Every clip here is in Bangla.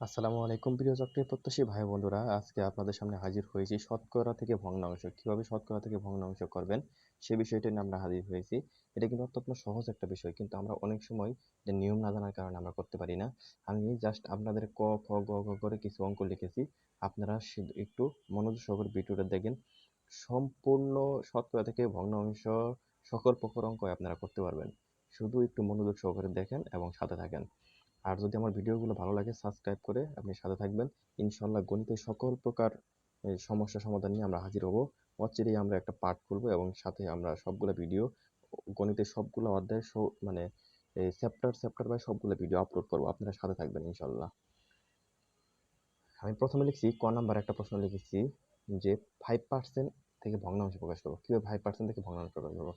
আসসালামু আলাইকুম প্রিয় চাকরি প্রত্যাশী ভাই বন্ধুরা, আজকে আপনাদের সামনে হাজির হয়েছি শতকরা থেকে ভগ্নাংশ কীভাবে শতকরা থেকে ভগ্নাংশ করবেন সে বিষয়টি নিয়ে আমরা হাজির হয়েছি। এটা কিন্তু অত্যন্ত সহজ একটা বিষয়, কিন্তু আমরা অনেক সময় যে নিয়ম না জানার কারণে আমরা করতে পারি না। আমি জাস্ট আপনাদের ক, খ, গ ঘ করে কিছু অঙ্ক লিখেছি। আপনারা একটু মনোযোগ সহকারে ভিডিওটা দেখেন। সম্পূর্ণ শতকরা থেকে ভগ্নাংশ সকল প্রকার অঙ্ক আপনারা করতে পারবেন। শুধু একটু মনোযোগ সহকারে দেখেন এবং সাথে থাকেন। আর যদি আমার ভিডিওগুলো ভালো লাগে সাবস্ক্রাইব করে আপনি সাথে থাকবেন। ইনশাল্লাহ গণিতের সকল প্রকার সমস্যা সমাধান নিয়ে আমরা হাজির হব। অচিরেই আমরা একটা পার্ট করব এবং সাথে আমরা সবগুলো ভিডিও গণিতের সবগুলো অধ্যায় মানে চ্যাপ্টার চ্যাপ্টার বাই সবগুলো ভিডিও আপলোড করব। আপনারা সাথে থাকবেন ইনশাল্লাহ আমি প্রথমে লিখছি, ক নাম্বার একটা প্রশ্ন লিখেছি যে ফাইভ পার্সেন্ট থেকে ভগ্নাংশ প্রকাশ করব। কীভাবে ফাইভ পার্সেন্ট থেকে ভগ্নাংশ প্রকাশ করব?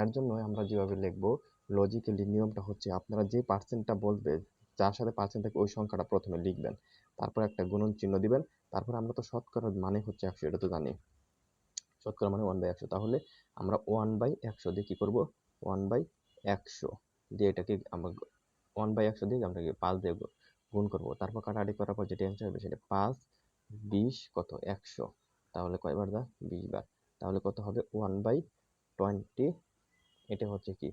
এর জন্য আমরা যেভাবে লিখব লজিক্যালি নিয়মটা হচ্ছে আপনারা যে পার্সেন্টটা বলবে যার সাথে পার্সেন্ট থেকে ওই সংখ্যাটা প্রথমে লিখবেন। তারপর একটা গুণন চিহ্ন দিবেন। তারপর আমরা তো শতকরার মানে হচ্ছে একশো, এটা তো জানি। শতকরা মানে ওয়ান বাই একশো। তাহলে আমরা ওয়ান বাই একশো দিয়ে কী করব? ওয়ান বাই একশো দিয়ে এটাকে আমরা ওয়ান বাই একশো দিয়ে আমরা পাঁচ দিয়ে গুণ করব। তারপর কাটাকাটি করার পর যেটা অ্যান্সার হবে সেটা পাঁচ, বিশ কত? একশো। তাহলে কয়বার দা? বিশ বার। তাহলে কত হবে? ওয়ান বাই টোয়েন্টি এটা হচ্ছে কি?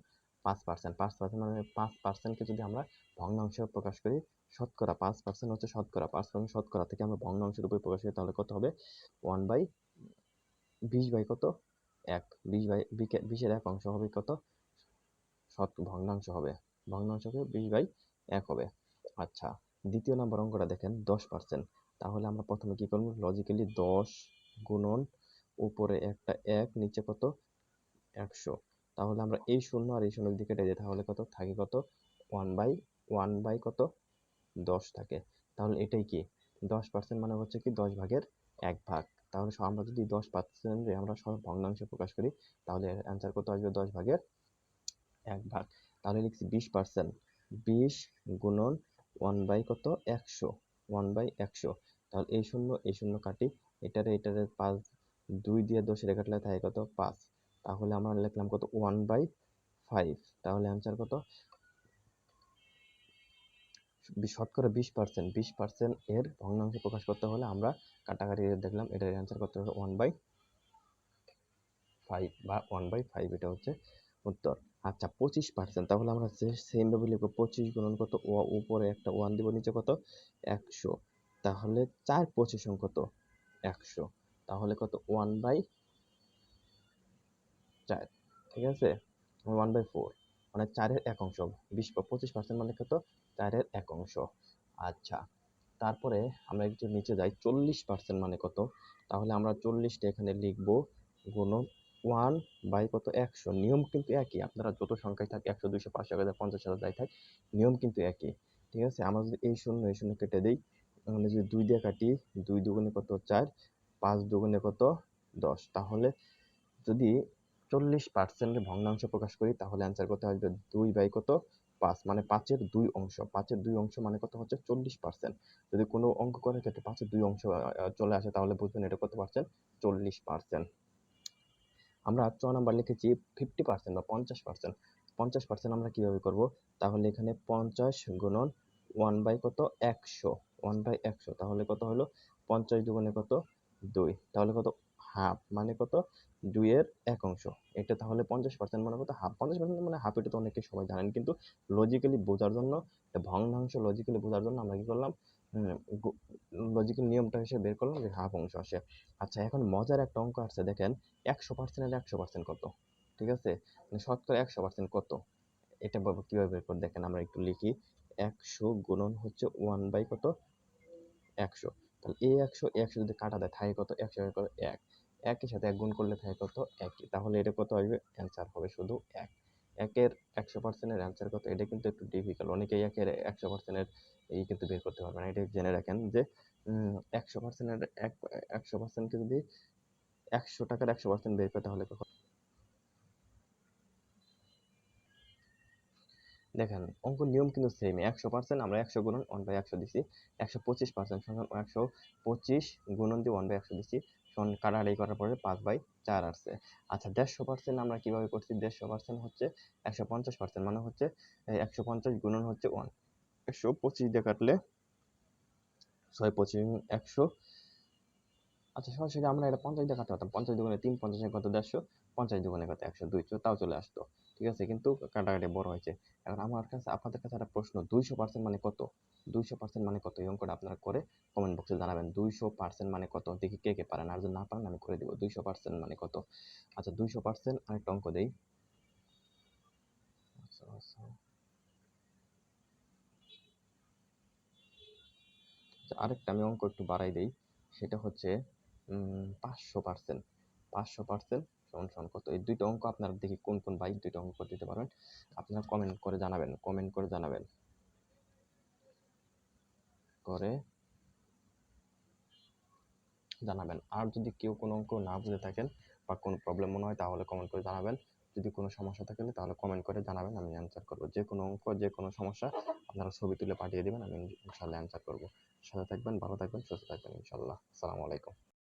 পাঁচ পার্সেন্ট পাঁচ পার্সেন্ট মানে পাঁচ পার্সেন্টকে যদি আমরা ভগ্নাংশ প্রকাশ করি, শতকরা পাঁচ পার্সেন্ট হচ্ছে শতকরা, পাঁচ পার্সেন্ট শতকরা থেকে আমরা ভগ্নাংশের উপরে প্রকাশ করি, তাহলে কত হবে? ওয়ান বাই বিশ বাই কত? এক। বিশ বাই বিশের এক অংশ হবে কত? শত, ভগ্নাংশ হবে। ভগ্নাংশ হবে বিশ বাই এক হবে। আচ্ছা দ্বিতীয় নম্বর অঙ্কটা দেখেন, দশ পার্সেন্ট তাহলে আমরা প্রথমে কী করব? লজিক্যালি দশ গুণন উপরে একটা এক, নিচে কত? একশো। তাহলে আমরা এই শূন্য আর এই শূন্যের দিকে কেটে তাহলে কত? থাকে কত? ওয়ান বাই ওয়ান বাই কত? দশ থাকে। তাহলে এটাই কি? দশ পার্সেন্ট মানে হচ্ছে কি দশ ভাগের এক ভাগ। তাহলে আমরা যদি দশ পার্সেন্ট আমরা সব ভগ্নাংশে প্রকাশ করি, তাহলে অ্যান্সার কত আসবে? দশ ভাগের এক ভাগ। তাহলে লিখছি বিশ পার্সেন্ট বিশ গুণন ওয়ান বাই কত? একশো। ওয়ান বাই একশো। তাহলে এই শূন্য এই শূন্য কাটি। এটারে এটারে পাঁচ, দুই দিয়ে দশের কাটলে থাকে কত? পাঁচ। তাহলে আমরা লিখলাম কত? ওয়ান বাই ফাইভ তাহলে অ্যান্সার কত? শতকরা বিশ পার্সেন্ট বিশ পার্সেন্ট এর ভগ্নাংশ প্রকাশ করতে হলে আমরা কাটাকাটি দেখলাম, এটার অ্যান্সার করতে হবে বাই বা ওয়ান বাই ফাইভ এটা হচ্ছে উত্তর। আচ্ছা পঁচিশ পার্সেন্ট তাহলে আমরা সেমভাবে লিখব, পঁচিশ গুণন কত? ও উপরে একটা ওয়ান দিব, নিচে কত? একশো। তাহলে চার পঁচিশ কত একশো। তাহলে কত? ওয়ান বাই চার, ঠিক আছে? ওয়ান বাই ফোর মানে চারের এক অংশ, বিশ পঁচিশ পার্সেন্ট মানে কত? চারের এক অংশ। আচ্ছা তারপরে আমরা একটু নিচে যাই, চল্লিশ পার্সেন্ট মানে কত? তাহলে আমরা চল্লিশটা এখানে লিখব গুণ ওয়ান বাই কত? একশো। নিয়ম কিন্তু একই, আপনারা যত সংখ্যায় থাকে, একশো, দুইশো, পাঁচশো, হাজার, পঞ্চাশ, হাজার যাই থাক, নিয়ম কিন্তু একই, ঠিক আছে? আমরা যদি এই শূন্য এই শূন্য কেটে দিই তাহলে যদি দুই দিয়ে কাটি, দুই দুগুণে কত? চার, পাঁচ দুগুণে কত? দশ। তাহলে যদি চল্লিশ পার্সেন্টের ভগ্নাংশ প্রকাশ করি, তাহলে অ্যান্সার করতে আসবে দুই বাই কত? পাঁচ মানে পাঁচের দুই অংশ। পাঁচের দুই অংশ মানে কত হচ্ছে? চল্লিশ পার্সেন্ট যদি কোনো অঙ্ক করার ক্ষেত্রে পাঁচের দুই অংশ চলে আসে, তাহলে বুঝবেন এটা কত পার্সেন্ট চল্লিশ পার্সেন্ট আমরা ছ নাম্বার লিখেছি ফিফটি পার্সেন্ট বা পঞ্চাশ পার্সেন্ট পঞ্চাশ পার্সেন্ট আমরা কীভাবে করব? তাহলে এখানে পঞ্চাশ গুণন ওয়ান বাই কত? একশো। ওয়ান বাই একশো, তাহলে কত হলো? পঞ্চাশ দুগুণে কত? দুই। তাহলে কত? হাফ মানে কত? দুইয়ের এক অংশ। এটা তাহলে পঞ্চাশ পার্সেন্ট মানে কত? হাফ পঞ্চাশ পার্সেন্ট মানে হাফ এটা তো অনেকে সবাই জানেন। কিন্তু লজিক্যালি বোঝার জন্য, ভগ্নাংশ লজিক্যালি বোঝার জন্য আমরা কি করলাম? লজিক্যাল নিয়মটা হিসেবে বের করলাম যে হাফ অংশ আসে। আচ্ছা এখন মজার একটা অঙ্ক আসছে। দেখেন, একশো পার্সেন্টের একশো পার্সেন্ট কত? ঠিক আছে? মানে শতকরা একশো পার্সেন্ট কত? এটা কীভাবে বের করে দেখেন, আমরা একটু লিখি। একশো গুণন হচ্ছে ওয়ান বাই কত? একশো। তাহলে এই একশো একশো যদি কাটা দেয় থাকে কত? একশো এক। একের সাথে এক গুণ করলে থাকে কত? একই তাহলে এটা কত আসবে? অ্যান্সার হবে শুধু এক। একের একশো পার্সেন্টের অ্যান্সার কত? এটা কিন্তু একটু ডিফিকাল্ট অনেকেই একের একশো পার্সেন্টের এই কিন্তু বের করতে পারবে না। এটা জেনে রাখেন যে একশো পার্সেন্টের এক, একশো পার্সেন্টকে যদি একশো টাকার একশো পার্সেন্ট বের করতে হলে দেখেন, অঙ্ক নিয়ম কিন্তু সেম একশো পার্সেন্ট আমরা একশো গুণন ওয়ান বাই একশো দিচ্ছি একশো পঁচিশ পার্সেন্ট সমান একশো পঁচিশ গুণন দিয়ে ওয়ান বাই একশো দিচ্ছি সমান কাটাকাটি করার পরে পাঁচ বাই চার আসছে। আচ্ছা দেড়শো পার্সেন্ট আমরা কীভাবে করছি? দেড়শো পার্সেন্ট হচ্ছে একশো পঞ্চাশ পার্সেন্ট মানে হচ্ছে একশো পঞ্চাশ গুণন হচ্ছে ওয়ান একশো পঁচিশ দিয়ে কাটলে ছয় পঁচিশ, একশো আচ্ছা সরাসরি আমরা এটা পঞ্চাশ কাটতে পারতাম। পঞ্চাশ দুগুণে তিন পঞ্চাশ কত দেড়শো? পঞ্চাশ দুগুণে কত একশো দুই তো তাও চলে আসতো। ঠিক আছে কিন্তু কাটাকাটি বড় হয়েছে। এখন আমার কাছে আপনাদের কাছে একটা প্রশ্ন দুইশো পার্সেন্ট মানে কত? দুইশো পার্সেন্ট মানে কত? এই অঙ্কটা আপনারা করে কমেন্ট বক্সে জানাবেন। দুইশো পার্সেন্ট মানে কত? দেখি কে কে পারেন। আর যদি না পারেন আমি করে দেবো। দুইশো পার্সেন্ট মানে কত? আচ্ছা দুইশো পার্সেন্ট আরেকটা অঙ্ক দেই। আচ্ছা আচ্ছা। আচ্ছা, আরেকটা আমি অঙ্ক একটু বাড়াই দেই। সেটা হচ্ছে পাঁচশো পার্সেন্ট পাঁচশো পার্সেন্ট সমান সমান কত? এই দুইটা অঙ্ক আপনারা দেখি কোন কোন বাইক দুইটা অঙ্ক দিতে পারবেন। কমেন্ট করে জানাবেন কমেন্ট করে জানাবেন। করে জানাবেন। আর যদি কেউ কোনো অঙ্ক না বুঝে থাকেন বা কোনো প্রবলেম মনে হয়, তাহলে কমেন্ট করে জানাবেন। যদি কোনো সমস্যা থাকে, তাহলে কমেন্ট করে জানাবেন, আমি অ্যান্সার করব। যে কোনো অঙ্ক, যে কোনো সমস্যা, আপনারা ছবি তুলে পাঠিয়ে দেবেন, আমি ইনশাল্লাহ অ্যান্সার করব। সাথে থাকবেন, ভালো থাকবেন, সুস্থ থাকবেন ইনশাল্লাহ আসসালামু আলাইকুম।